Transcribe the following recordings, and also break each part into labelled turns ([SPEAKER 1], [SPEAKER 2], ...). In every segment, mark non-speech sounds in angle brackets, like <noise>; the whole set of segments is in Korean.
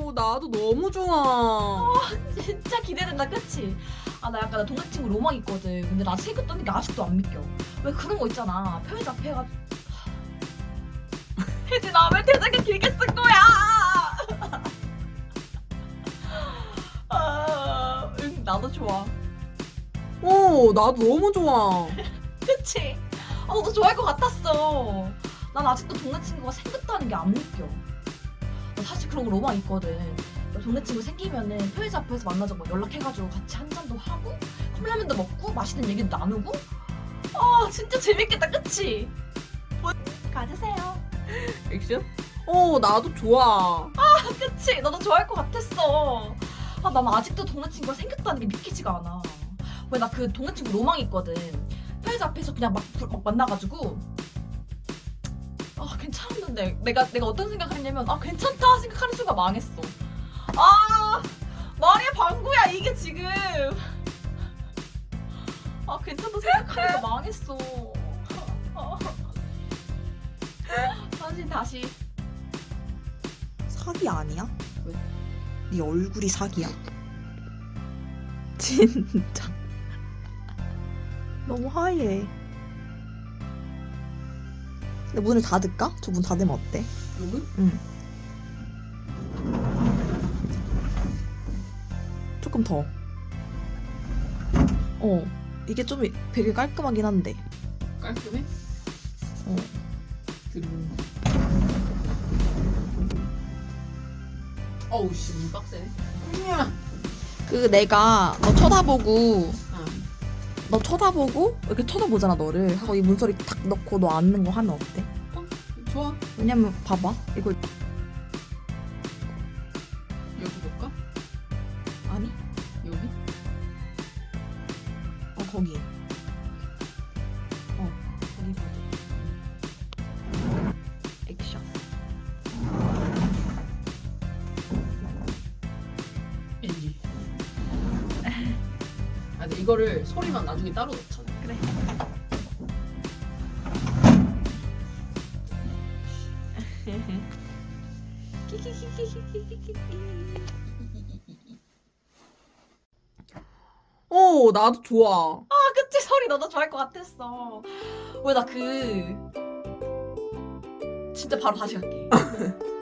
[SPEAKER 1] 오, 나도 너무 좋아.
[SPEAKER 2] 진짜 기대된다 그치? 아 나 약간 나 동네 친구 로망 있거든 근데 나 생겼다는 게 아직도 안 믿겨 왜 그런 거 있잖아 편의점 앞에 가 혜진 나왜 대장을 길게 쓴 거야 <laughs> 아, 응 나도 좋아
[SPEAKER 1] 오, 나도 너무 좋아. <laughs>
[SPEAKER 2] 그치? 아, 너도 좋아할 것 같았어 난 아직도 동네 친구가 생겼다는 게 안 믿겨 나 사실 그런 거 로망 있거든 나 동네 친구 생기면은 편의점 앞에서 만나서 뭐 연락해가지고 같이 한 잔도 하고 컵라면도 먹고 맛있는 얘기도 나누고 아 진짜 재밌겠다 그치? 뭐, 가주세요
[SPEAKER 1] 액션? 오, 나도 좋아.
[SPEAKER 2] 그치? 너도 좋아할 것 같았어 아 난 아직도 동네 친구가 생겼다는 게 믿기지가 않아 왜 나 그 동네 친구 로망 있거든 편의점 앞에서 그냥 막, 부- 막 만나가지고 아 괜찮았는데 내가 내가 어떤 생각을 했냐면 아 괜찮다 생각하는 순간 망했어 아 말의 방구야 이게 지금 아 괜찮다 생각하니까 <laughs> 망했어 다시 다시
[SPEAKER 3] 사기 아니야?
[SPEAKER 1] 왜?
[SPEAKER 3] 네 얼굴이 사기야. <laughs> 진짜. 너무 하이해. 근데 문을 닫을까? 저 문 닫으면 어때?
[SPEAKER 1] 여기?
[SPEAKER 3] 응. 조금 더. 어. 이게 좀 되게 깔끔하긴 한데.
[SPEAKER 1] 깔끔해?
[SPEAKER 3] 어.
[SPEAKER 1] 드릉. 어우, 씨, 문 빡세네.
[SPEAKER 3] 그 내가 너 쳐다보고
[SPEAKER 1] 아,
[SPEAKER 3] 너 쳐다보고 이렇게 쳐다보잖아 너를 하고 이 문소리 탁 넣고 너 앉는 거 하면 어때?
[SPEAKER 1] 좋아.
[SPEAKER 3] 왜냐면 봐봐 이거
[SPEAKER 1] 여기 볼까?
[SPEAKER 3] 아니
[SPEAKER 1] 여기?
[SPEAKER 3] 어 거기
[SPEAKER 1] 이거를 소리만 나중에 따로 넣잖아.
[SPEAKER 3] 그래 <laughs>
[SPEAKER 1] 오, 나도 좋아.
[SPEAKER 2] 아 그치 소리 너도 좋아할 것 같았어 왜 나 그 진짜 바로 다시 갈게 <laughs>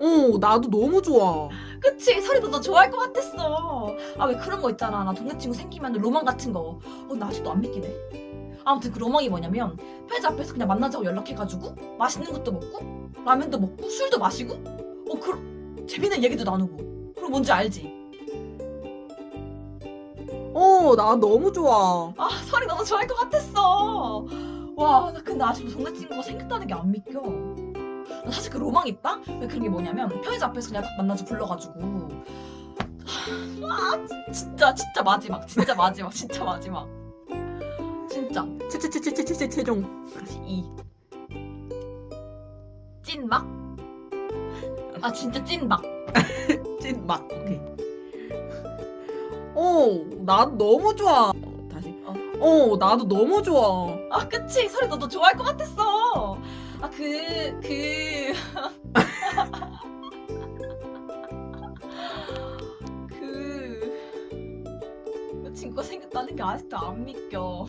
[SPEAKER 1] 오, 나도 너무 좋아.
[SPEAKER 2] 그치? 소리 너도 좋아할 것 같았어. 아 왜 그런 거 있잖아. 나 동네 친구 생기면 로망 같은 거어나 아직도 안 믿기네 아무튼 그 로망이 뭐냐면 편의점 앞에서 그냥 만나자고 연락해가지고 맛있는 것도 먹고 라면도 먹고 술도 마시고? 어 그 재밌는 얘기도 나누고. 그럼 뭔지 알지?
[SPEAKER 1] 오, 나 너무 좋아.
[SPEAKER 2] 아 설이 너무 좋아할 것 같았어. 와 나 근데 아직도 동네 친구가 생겼다는 게 안 믿겨. 나 사실 그 로망 있다? 왜 그런 게 뭐냐면 편의점 앞에서 그냥 딱 만나서 불러가지고 아 진짜 진짜 마지막 진짜 마지막 진짜 마지막 진짜
[SPEAKER 1] 채채채채채채 최종.
[SPEAKER 2] 다시 이 찐막? 아 진짜 찐막 <laughs>
[SPEAKER 1] 찐막. 오케이. 오, 나도 너무 좋아. 어, 다시.
[SPEAKER 2] 어.
[SPEAKER 1] 오, 나도 너무 좋아.
[SPEAKER 2] 아 그치 설이 너도 좋아할 것 같았어 아 그 그. <laughs> 그... 그 친구가 생겼다는 게 아직도 안 믿겨.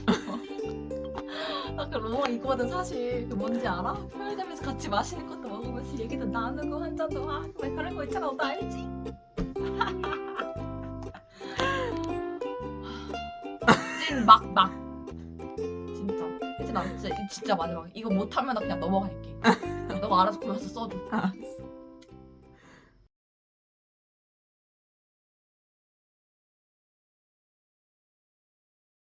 [SPEAKER 2] 아그 로망 있거든 사실 그 뭔지 알아? 편의점에서 같이 맛있는 것도 먹으면서 얘기도 나누고 한 잔도 하고 왜 그런 거 있잖아. 너도 알지? <laughs> 찐막막 혜진아 진짜, 진짜 마지막 이거 못하면 나 그냥 넘어갈게. 너가 알아서 골라서 써줘.
[SPEAKER 1] 알았어.